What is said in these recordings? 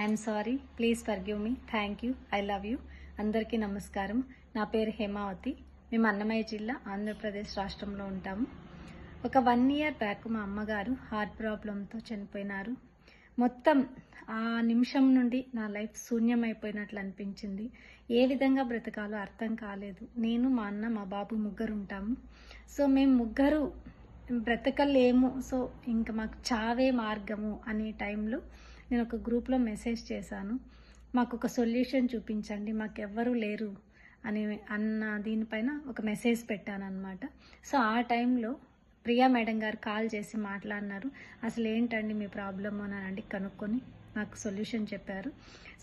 I'm sorry. Please forgive me. Thank you. I love you. అందరికీ నమస్కారం. నా పేరు హేమావతి. మేము అన్నమయ్య జిల్లా ఆంధ్రప్రదేశ్ రాష్ట్రంలో ఉంటాము. ఒక వన్ ఇయర్ బ్యాక్ మా అమ్మగారు హార్ట్ ప్రాబ్లంతో చనిపోయినారు. మొత్తం ఆ నిమిషం నుండి నా లైఫ్ శూన్యమైపోయినట్లు అనిపించింది. ఏ విధంగా బ్రతకాలో అర్థం కాలేదు. నేను మా అన్న మా బాబు ముగ్గురు ఉంటాము. సో మేము ముగ్గురు బ్రతకలేము. సో ఇంకా మాకు చావే మార్గము అనే టైంలో నేను ఒక గ్రూప్లో మెసేజ్ చేశాను. మాకు ఒక సొల్యూషన్ చూపించండి మాకు ఎవ్వరూ లేరు అని అన్న దీనిపైన ఒక మెసేజ్ పెట్టాను అనమాట సో ఆ టైంలో ప్రియా మేడం గారు కాల్ చేసి మాట్లాడినారు. అసలు ఏంటండి మీ ప్రాబ్లమ్ అని అండి కనుక్కొని నాకు సొల్యూషన్ చెప్పారు.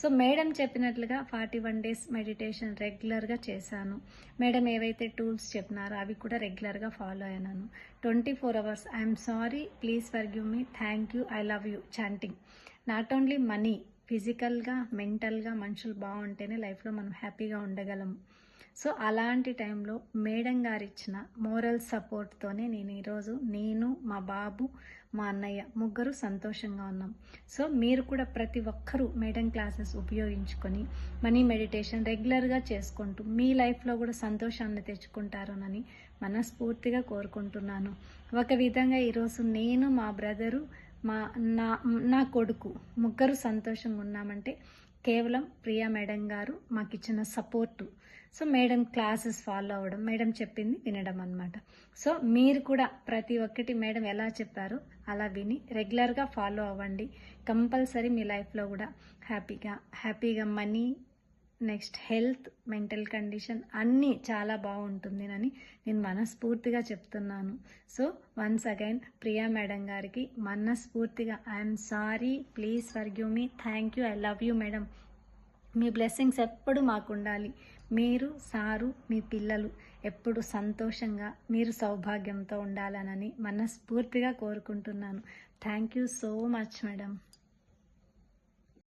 సో మేడం చెప్పినట్లుగా ఫార్టీ వన్ డేస్ మెడిటేషన్ రెగ్యులర్గా చేశాను. మేడం ఏవైతే టూల్స్ చెప్పినారో అవి కూడా రెగ్యులర్గా ఫాలో అయినాను. Twenty four hours I'm sorry please forgive me thank you I love you chanting. Not only money ఫిజికల్గా మెంటల్గా మనుషులు బాగుంటేనే లైఫ్లో మనం హ్యాపీగా ఉండగలము. సో అలాంటి టైంలో మేడం గారు ఇచ్చిన మోరల్ సపోర్ట్తోనే నేను ఈరోజు నేను మా బాబు మా అన్నయ్య ముగ్గురు సంతోషంగా ఉన్నాం. సో మీరు కూడా ప్రతి ఒక్కరూ మేడం క్లాసెస్ ఉపయోగించుకొని మనీ మెడిటేషన్ రెగ్యులర్గా చేసుకుంటూ మీ లైఫ్లో కూడా సంతోషాన్ని తెచ్చుకుంటారనని మనస్ఫూర్తిగా కోరుకుంటున్నాను. ఒక విధంగా ఈరోజు నేను మా బ్రదరు మా నా నా కొడుకు ముగ్గురు సంతోషంగా ఉన్నామంటే కేవలం ప్రియా మేడం గారు మాకు ఇచ్చిన support. So madam classes follow అవ్వడం మేడం చెప్పింది వినడం అనమాట సో మీరు కూడా ప్రతి ఒక్కటి మేడం ఎలా చెప్పారో అలా విని రెగ్యులర్గా ఫాలో అవ్వండి. కంపల్సరీ మీ లైఫ్లో కూడా హ్యాపీగా హ్యాపీగా money next health mental condition అన్నీ చాలా బాగుంటుందినని నేను మనస్ఫూర్తిగా చెప్తున్నాను. So once again Priya madam గారికి మనస్ఫూర్తిగా I'm sorry please forgive me thank you I love you madam. Me blessings ఎప్పుడు మాకు ఉండాలి మీరు సారు మీ పిల్లలు ఎప్పుడు సంతోషంగా మీరు సౌభాగ్యంతో ఉండాలనని మనస్ఫూర్తిగా కోరుకుంటున్నాను. Thank you so much madam.